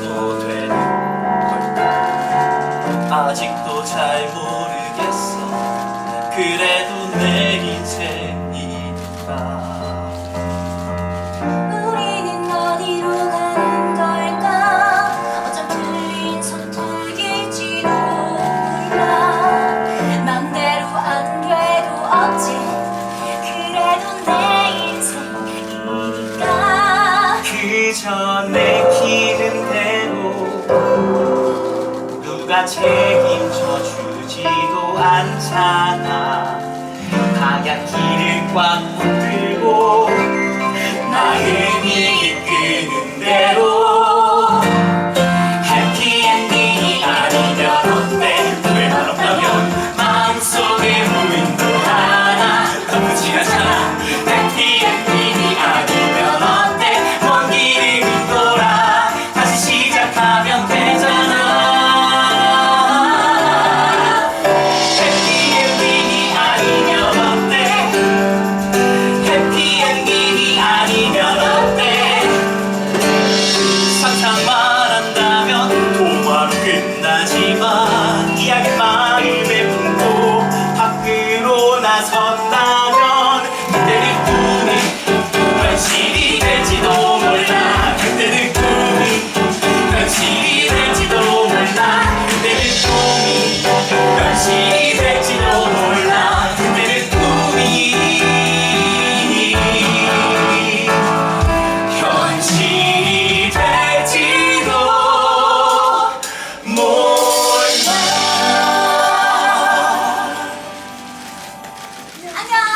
도되는걸. 아직도 잘 모르겠어. 그래도 내 인생 그저 내키는 대로 누가 책임져 주지도 않잖아. 하얀 길을 꽉 안녕.